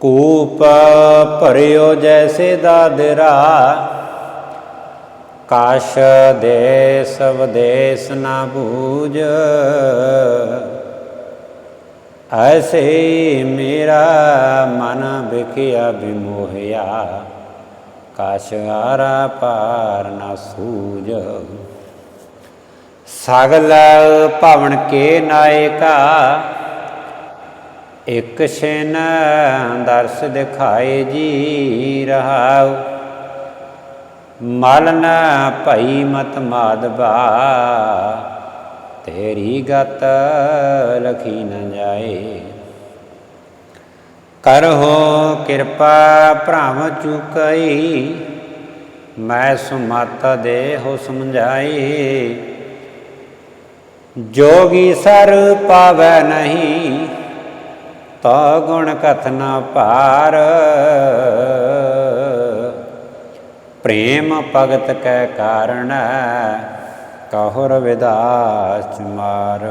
ਕੂਪ ਭਰਿਓ ਜੈਸੇ ਦਾਦਰਾ। ਕਾਸ਼ ਦੇਸ ਵਿਦੇਸ ਨਾ ਬੂਝ। ਐਸੇ ਮੇਰਾ ਮਨ ਵਿਖਿਆ ਬਿਮੋਹਿਆ ਕਾਸ਼ ਆਰਾ ਪਾਰ ਨਾ ਸੂਜ ਸਗਲ ਭਵਨ ਕੇ ਨਾਇਕਾ। ਇਕ ਛਿਨ ਦਰਸ ਦਿਖਾਏ ਜੀ ਰਹਾਉ। ਮਲਨ ਨ ਭਈ ਮਤ ਮਾਦਬਾ ਤੇਰੀ ਗਤ ਲਖੀ ਨ ਜਾਏ। ਕਰਹੋ ਕਿਰਪਾ ਭ੍ਰਮ ਚੁਕਈ, ਮੈਂ ਸੁਮਤ ਦੇ ਦੇਹੁ ਸਮਝਾਈ। ਜੋਗੀ ਸਰ ਪਾਵੈ ਨਹੀਂ ਤਾ ਗੁਣ ਕਥਨਾ ਭਾਰ। ਪ੍ਰੇਮ ਭਗਤ ਕੈ ਕਾਰਣ ਕਹੁ ਰਵਿਦਾਸ ਮਾਰ।